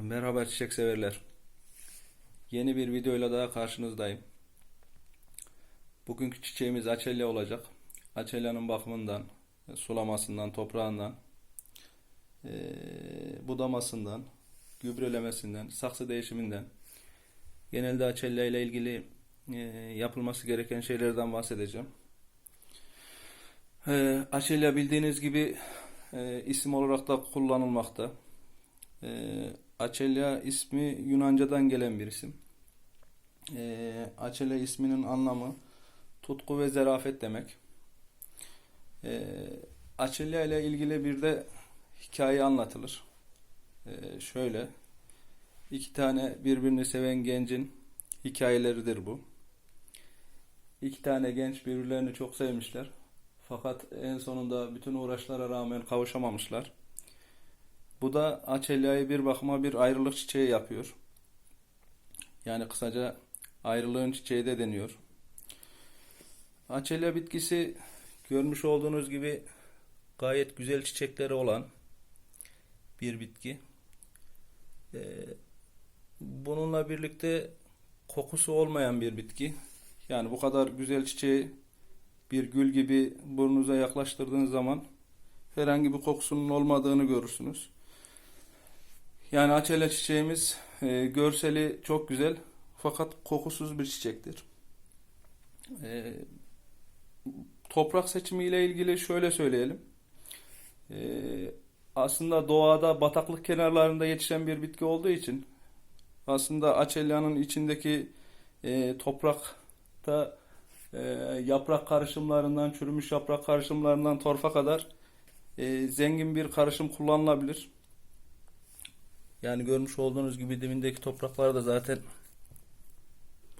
Merhaba çiçek severler. Yeni bir videoyla daha karşınızdayım. Bugünkü çiçeğimiz açelya olacak. Açelyanın bakımından, sulamasından, toprağından, budamasından, gübrelemesinden, saksı değişiminden, genelde açelya ile ilgili yapılması gereken şeylerden bahsedeceğim. Açelya bildiğiniz gibi isim olarak da kullanılmakta. Açelya ismi Yunanca'dan gelen bir isim. Eee Açelya isminin anlamı tutku ve zarafet demek. Eee Açelya ile ilgili bir de hikaye anlatılır. Eee, şöyle, iki tane birbirini seven gencin hikayeleridir bu. İki tane genç birbirlerini çok sevmişler. Fakat en sonunda bütün uğraşlara rağmen kavuşamamışlar. Bu da Açelya'yı bir bakıma bir ayrılık çiçeği yapıyor. Yani kısaca ayrılığın çiçeği de deniyor. Açelya bitkisi görmüş olduğunuz gibi gayet güzel çiçekleri olan bir bitki. Ee, bununla birlikte kokusu olmayan bir bitki. Yani bu kadar güzel çiçeği bir gül gibi burnunuza yaklaştırdığınız zaman herhangi bir kokusunun olmadığını görürsünüz. Yani açelya çiçeğimiz e, görseli çok güzel fakat kokusuz bir çiçektir. E, toprak seçimi ile ilgili şöyle söyleyelim. E, aslında doğada bataklık kenarlarında yetişen bir bitki olduğu için aslında açelyanın içindeki e, toprakta e, yaprak karışımlarından, çürümüş yaprak karışımlarından torfa kadar e, zengin bir karışım kullanılabilir. Yani görmüş olduğunuz gibi dibindeki topraklarda zaten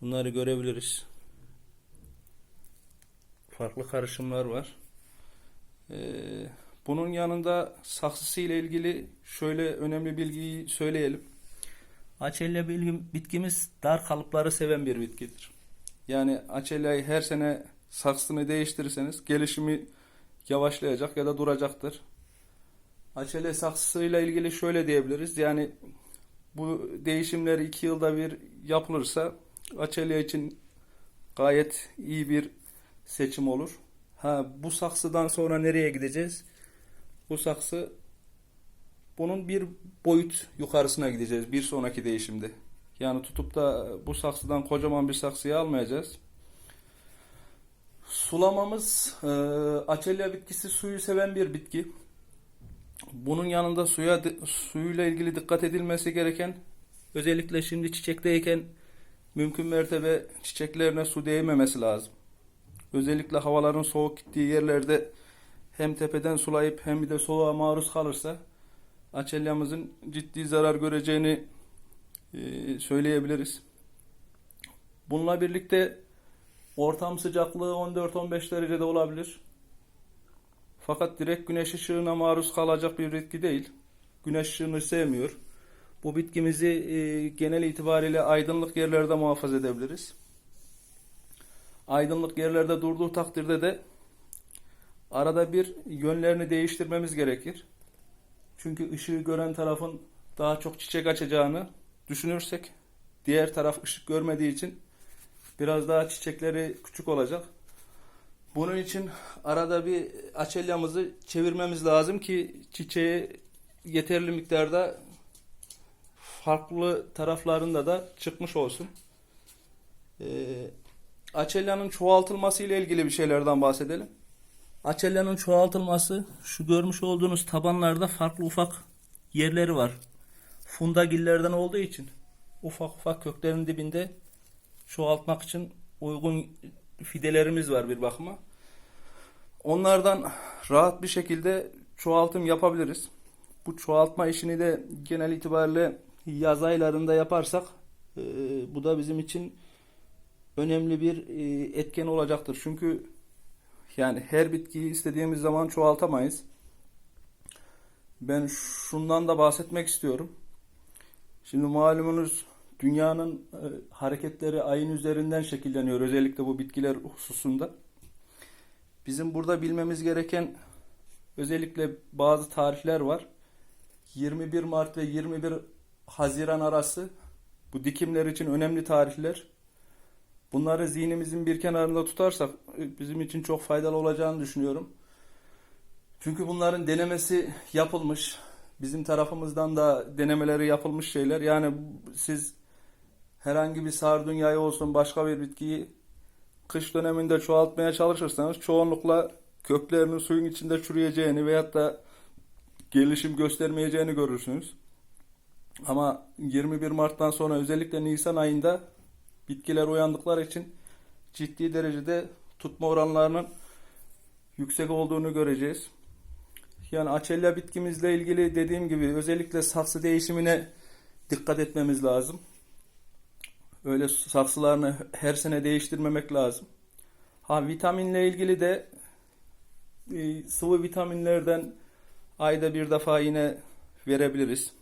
bunları görebiliriz. Farklı karışımlar var. Ee, bunun yanında saksısı ile ilgili şöyle önemli bilgiyi söyleyelim. Açelya bitkimiz dar kalıpları seven bir bitkidir. Yani açelyayı her sene saksını değiştirirseniz gelişimi yavaşlayacak ya da duracaktır. Açelya saksısıyla ilgili şöyle diyebiliriz. Yani bu değişimler iki yılda bir yapılırsa açelya için gayet iyi bir seçim olur. Ha bu saksıdan sonra nereye gideceğiz? Bu saksı bunun bir boyut yukarısına gideceğiz bir sonraki değişimde. Yani tutup da bu saksıdan kocaman bir saksıyı almayacağız. Sulamamız e, açelya bitkisi suyu seven bir bitki. Bunun yanında suya suyuyla ilgili dikkat edilmesi gereken özellikle şimdi çiçekteyken mümkün mertebe çiçeklerine su değmemesi lazım. Özellikle havaların soğuk gittiği yerlerde hem tepeden sulayıp hem de soğuğa maruz kalırsa açelyamızın ciddi zarar göreceğini e, söyleyebiliriz. Bununla birlikte ortam sıcaklığı 14-15 derecede olabilir. Fakat direkt güneş ışığına maruz kalacak bir bitki değil. Güneş ışığını sevmiyor. Bu bitkimizi e, genel itibariyle aydınlık yerlerde muhafaza edebiliriz. Aydınlık yerlerde durduğu takdirde de arada bir yönlerini değiştirmemiz gerekir. Çünkü ışığı gören tarafın daha çok çiçek açacağını düşünürsek diğer taraf ışık görmediği için biraz daha çiçekleri küçük olacak. Bunun için arada bir açelyamızı çevirmemiz lazım ki çiçeği yeterli miktarda farklı taraflarında da çıkmış olsun. Ee, açelyanın çoğaltılması ile ilgili bir şeylerden bahsedelim. Açelyanın çoğaltılması şu görmüş olduğunuz tabanlarda farklı ufak yerleri var. Fundagillerden olduğu için ufak ufak köklerin dibinde çoğaltmak için uygun fidelerimiz var bir bakıma. Onlardan rahat bir şekilde çoğaltım yapabiliriz. Bu çoğaltma işini de genel itibariyle yaz aylarında yaparsak e, bu da bizim için önemli bir e, etken olacaktır. Çünkü yani her bitkiyi istediğimiz zaman çoğaltamayız. Ben şundan da bahsetmek istiyorum. Şimdi malumunuz dünyanın e, hareketleri ayın üzerinden şekilleniyor özellikle bu bitkiler hususunda. Bizim burada bilmemiz gereken özellikle bazı tarihler var. 21 Mart ve 21 Haziran arası bu dikimler için önemli tarihler. Bunları zihnimizin bir kenarında tutarsak e, bizim için çok faydalı olacağını düşünüyorum. Çünkü bunların denemesi yapılmış. Bizim tarafımızdan da denemeleri yapılmış şeyler. Yani siz herhangi bir sardunyayı olsun başka bir bitkiyi kış döneminde çoğaltmaya çalışırsanız çoğunlukla köklerinin suyun içinde çürüyeceğini veyahut da gelişim göstermeyeceğini görürsünüz. Ama 21 Mart'tan sonra özellikle Nisan ayında bitkiler uyandıkları için ciddi derecede tutma oranlarının yüksek olduğunu göreceğiz. Yani açelya bitkimizle ilgili dediğim gibi özellikle saksı değişimine dikkat etmemiz lazım. Öyle saksılarını her sene değiştirmemek lazım. Ha vitaminle ilgili de e, sıvı vitaminlerden ayda bir defa yine verebiliriz.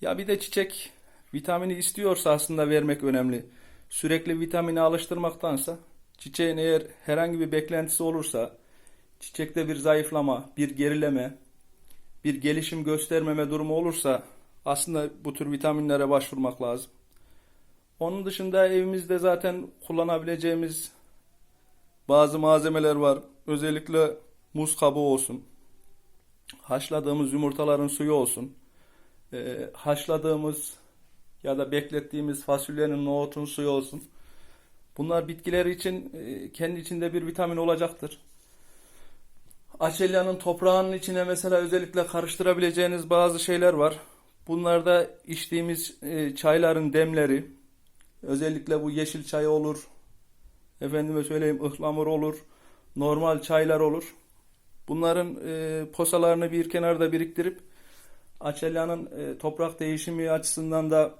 Ya bir de çiçek vitamini istiyorsa aslında vermek önemli. Sürekli vitamini alıştırmaktansa çiçeğin eğer herhangi bir beklentisi olursa çiçekte bir zayıflama, bir gerileme, bir gelişim göstermeme durumu olursa aslında bu tür vitaminlere başvurmak lazım. Onun dışında evimizde zaten kullanabileceğimiz bazı malzemeler var. Özellikle muz kabuğu olsun, haşladığımız yumurtaların suyu olsun, e, haşladığımız ya da beklettiğimiz fasulyenin, nohutun suyu olsun. Bunlar bitkiler için e, kendi içinde bir vitamin olacaktır. Açelyanın toprağının içine mesela özellikle karıştırabileceğiniz bazı şeyler var. Bunlarda içtiğimiz e, çayların demleri, özellikle bu yeşil çay olur, efendime söyleyeyim ıhlamur olur, normal çaylar olur. Bunların e, posalarını bir kenarda biriktirip Açelyanın e, toprak değişimi açısından da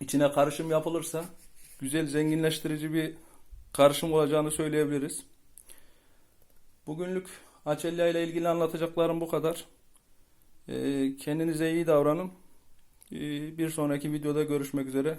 içine karışım yapılırsa güzel zenginleştirici bir karışım olacağını söyleyebiliriz. Bugünlük Açelya ile ilgili anlatacaklarım bu kadar. E, kendinize iyi davranın. E, bir sonraki videoda görüşmek üzere.